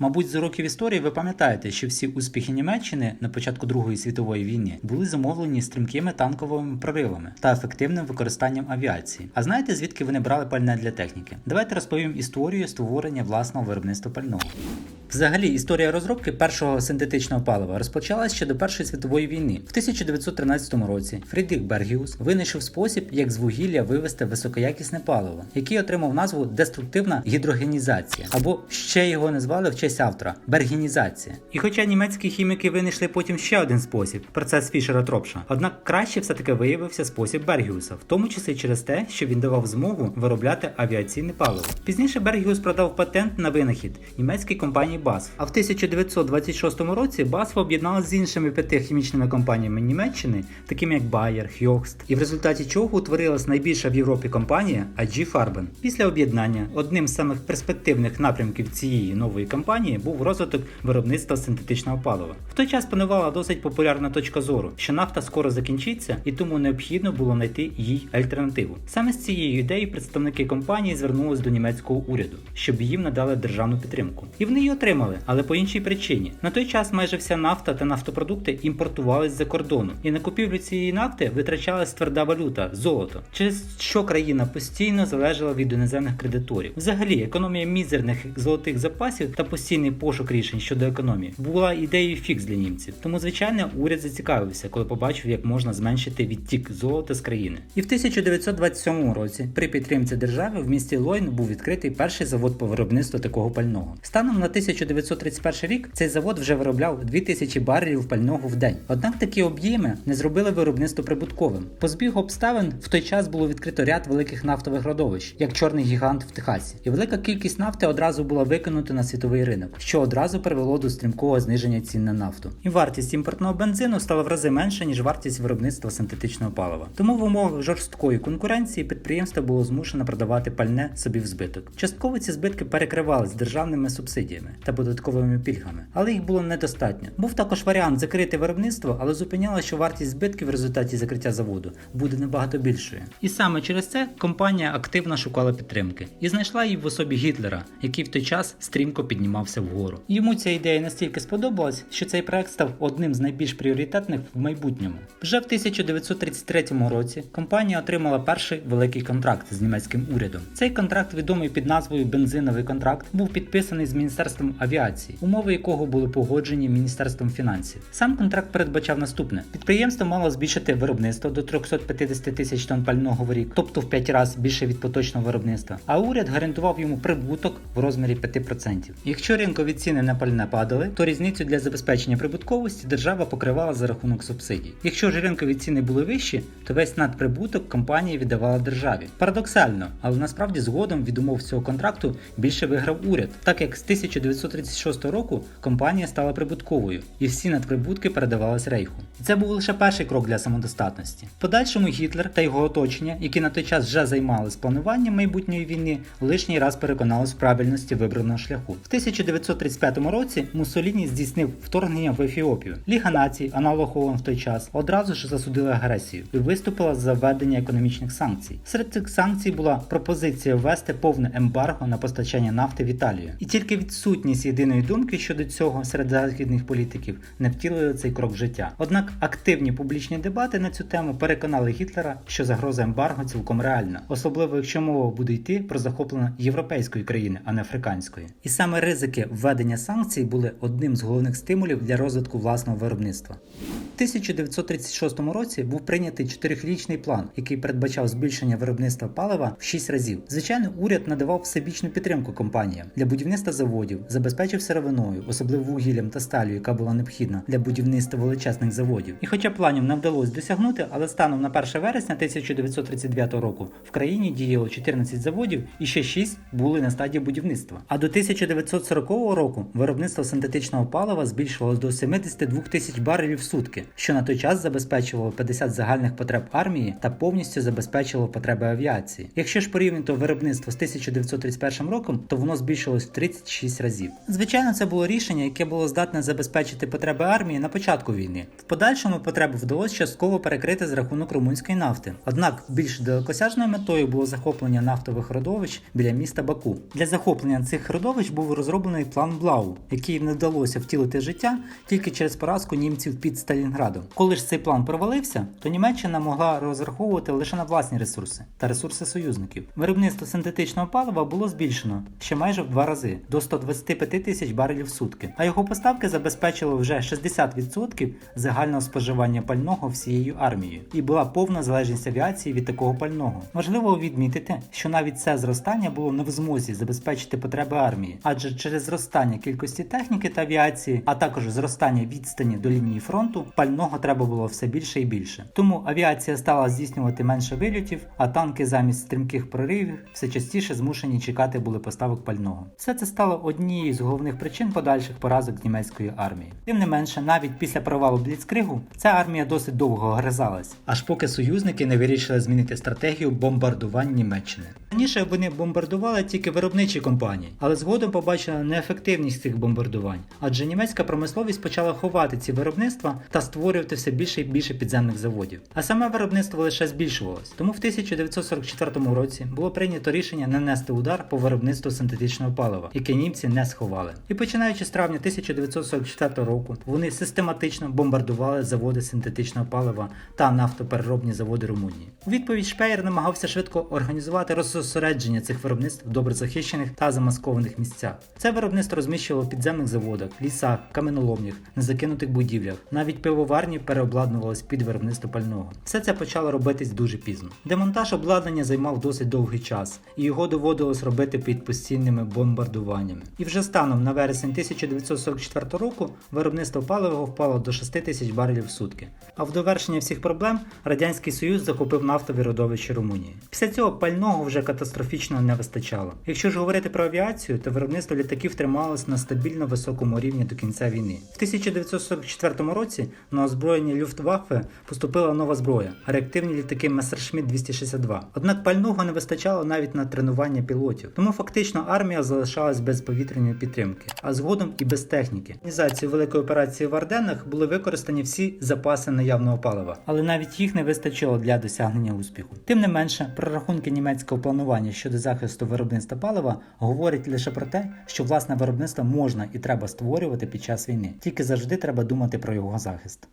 Мабуть, з уроків історії ви пам'ятаєте, що всі успіхи Німеччини на початку Другої світової війни були замовлені стрімкими танковими проривами та ефективним використанням авіації. А знаєте, звідки вони брали пальне для техніки? Давайте розповім історію створення власного виробництва пального. Взагалі, історія розробки першого синтетичного палива розпочалась ще до Першої світової війни. В 1913 році Фрідріх Бергіус винайшов спосіб, як з вугілля вивести високоякісне паливо, який отримав назву деструктивна гідрогенізація, або ще його назвали в честь автора бергінізація. І хоча німецькі хіміки винайшли потім ще один спосіб процес Фішера Тропша, однак краще все-таки виявився спосіб Бергіуса, в тому числі через те, що він давав змогу виробляти авіаційне паливо. Пізніше Бергіус продав патент на винахід німецькій компанії BASF. А в 1926 році BASF об'єдналася з іншими п'яти хімічними компаніями Німеччини, такими як Bayer, Hoechst, і в результаті чого утворилась найбільша в Європі компанія AG Farben. Після об'єднання одним з самих перспективних напрямків цієї нової компанії був розвиток виробництва синтетичного палива. В той час панувала досить популярна точка зору, що нафта скоро закінчиться, і тому необхідно було знайти їй альтернативу. Саме з цією ідеєю представники компанії звернулись до німецького уряду, щоб їм надали державну підтримку. І вони її отримали, але по іншій причині. На той час майже вся нафта та нафтопродукти імпортувались з-за кордону, і на купівлю цієї нафти витрачалась тверда валюта золото, через що країна постійно залежала від іноземних кредиторів. Взагалі, економія мізерних золотих запасів та постійний пошук рішень щодо економії була ідеєю фікс для німців. Тому, звичайно, уряд зацікавився, коли побачив, як можна зменшити відтік золота з країни. І в 1927 році, при підтримці держави, в місті Лойн був відкритий перший завод по виробництву такого пального. Станом на 1931 рік цей завод вже виробляв 2000 барелів пального в день. Однак такі об'єми не зробили виробництво прибутковим. По збігу обставин в той час було відкрито ряд великих нафтових родовищ, як чорний гігант в Техасі, і велика кількість нафти одразу була викинута на світовий ринок, що одразу привело до стрімкого зниження цін на нафту. І вартість імпортного бензину стала в рази менша, ніж вартість виробництва синтетичного палива. Тому в умовах жорсткої конкуренції підприємство було змушено продавати пальне собі в збиток. Частково ці збитки перекривались державними субсидіями та податковими пільгами, але їх було недостатньо. Був також варіант закрити виробництво, але зупиняло, що вартість збитків в результаті закриття заводу буде набагато більшою. І саме через це компанія активно шукала підтримки і знайшла її в особі Гітлера, який в той час стрімко піднімався вгору. Йому ця ідея настільки сподобалась, що цей проект став одним з найбільш пріоритетних в майбутньому. Вже в 1933 році компанія отримала перший великий контракт з німецьким урядом. Цей контракт, відомий під назвою бензиновий контракт, був підписаний з міністерством авіації, умови якого були погоджені міністерством фінансів. Сам контракт передбачав наступне: підприємство мало збільшити виробництво до 350 тисяч тонн пального в рік, тобто в 5 разів більше від поточного виробництва. А уряд гарантував йому прибуток в розмірі 5%. Якщо ринкові ціни на пальне падали, то різницю для забезпечення прибутковості держава покривала за рахунок субсидій. Якщо ж ринкові ціни були вищі, то весь надприбуток компанія віддавала державі. Парадоксально, але насправді згодом від умов цього контракту більше виграв уряд, так як з 1936 року компанія стала прибутковою, і всі надприбутки передавались рейху. Це був лише перший крок для самодостатності. В подальшому Гітлер та його оточення, які на той час вже займалися плануванням майбутньої війни, лишній раз переконались в правильності вибраного шляху. В 1935 році Муссоліні здійснив вторгнення в Ефіопію. Ліга націй, аналог ООН в той час, одразу ж засудила агресію і виступила за введення економічних санкцій. Серед цих санкцій була пропозиція ввести повне ембарго на постачання нафти в Італію. І тільки відсутність єдиної думки щодо цього серед західних політиків не втілили цей крок в життя. Однак активні публічні дебати на цю тему переконали Гітлера, що загроза ембарго цілком реальна, особливо якщо мова буде йти про захоплення європейської країни, а не африканської. І саме ризики введення санкцій були одним з головних стимулів для розвитку власного виробництва. В 1936 році був прийнятий чотирирічний план, який передбачав збільшення виробництва палива в 6 разів. Звичайно, уряд надавав всебічну підтримку компаніям для будівництва заводів, забезпечив сировиною, особливо вугіллям та сталю, яка була необхідна для будівництва величезних заводів. І хоча планів не вдалося досягнути, але станом на 1 вересня 1939 року в країні діяло 14 заводів і ще 6 були на стадії будівництва. А до 1940 року виробництво синтетичного палива збільшувалось до 72 тисяч барелів в сутки, що на той час забезпечувало 50 загальних потреб армії та повністю забезпечило потреби авіації. Якщо ж порівняти виробництво з 1931 роком, то воно збільшилось в 36 разів. Звичайно, це було рішення, яке було здатне забезпечити потреби армії на початку війни. В подальшому потребу вдалося частково перекрити за рахунок румунської нафти. Однак більш далекосяжною метою було захоплення нафтових родовищ біля міста Баку. Для захоплення цих родовищ був розроблений план Блау, який не вдалося втілити життя тільки через поразку німців під Сталінградом. Коли ж цей план провалився, то Німеччина могла розраховувати лише на власні ресурси та ресурси союзників. Виробництво синтетичного палива було збільшено ще майже в два рази до 125 тисяч барелів в сутки, а його поставки забезпечили вже 60% загального споживання пального всією армією, і була повна залежність авіації від такого пального. Важливо відмітити, що навіть це зростання було не в змозі забезпечити потреби армії, адже через зростання кількості техніки та авіації, а також зростання відстані до лінії фронту, пального треба було все більше і більше. Тому авіація стала здійснювати менше вильотів, а танки замість стрімких проривів все частіше змушені чекати були поставок пального. Все це стало однією з головних причин подальших поразок німецької армії. Тим не менше, навіть після провалу Бліцкригу, ця армія досить довго гризалась, аж поки союзники не вирішили змінити стратегію бомбардувань Німеччини. Раніше вони бомбардували тільки виробничі компанії, але згодом побачили неефективність цих бомбардувань, адже німецька промисловість почала ховати ці виробництва та створювати все більше і більше підземних заводів. А саме виробництво лише збільшувалось. Тому в 1944 році було прийнято рішення нанести удар по виробництву синтетичного палива, яке німці не сховали. І починаючи з травня 1944 року, вони систематично бомбардували заводи синтетичного палива та нафтопереробні заводи Румунії. У відповідь Шпеєр намагався швидко організувати розсередження цих виробництв в добре захищених та замаскованих місцях. Це виробництво розміщувало в підземних заводах, лісах, каменоломнях, незакинутих будівлях. Навіть пивоварні переобладнувались під виробництво пального. Все це почало робитись дуже пізно. Демонтаж обладнання займав досить довгий час, і його доводилось робити під постійними бомбардуваннями. І вже станом на вересень 1944 року виробництво палива впало до 6 тисяч барелів в сутки. А в довершення всіх проблем Радянський Союз захопив нафтові родовища Румунії. Після цього пального вже катастрофічно не вистачало. Якщо ж говорити про авіацію, то виробництво літаків трималось на стабільно високому рівні до кінця війни. В 1944 році на озброєння Люфтваффе поступила нова зброя реактивні літаки Мессершмітт 262. Однак пального не вистачало навіть на тренування пілотів. Тому фактично армія залишалась без повітряної підтримки, а згодом і без техніки. Організацію великої операції в Арденнах були використані всі запаси наявного палива, але навіть їх не вистачило для досягнення успіху. Тим не менше, прорахунки німецького планування щодо захисту виробництва палива говорять лише про те, що власне виробництво можна і треба створювати під час війни. Тільки завжди треба думати про його захист.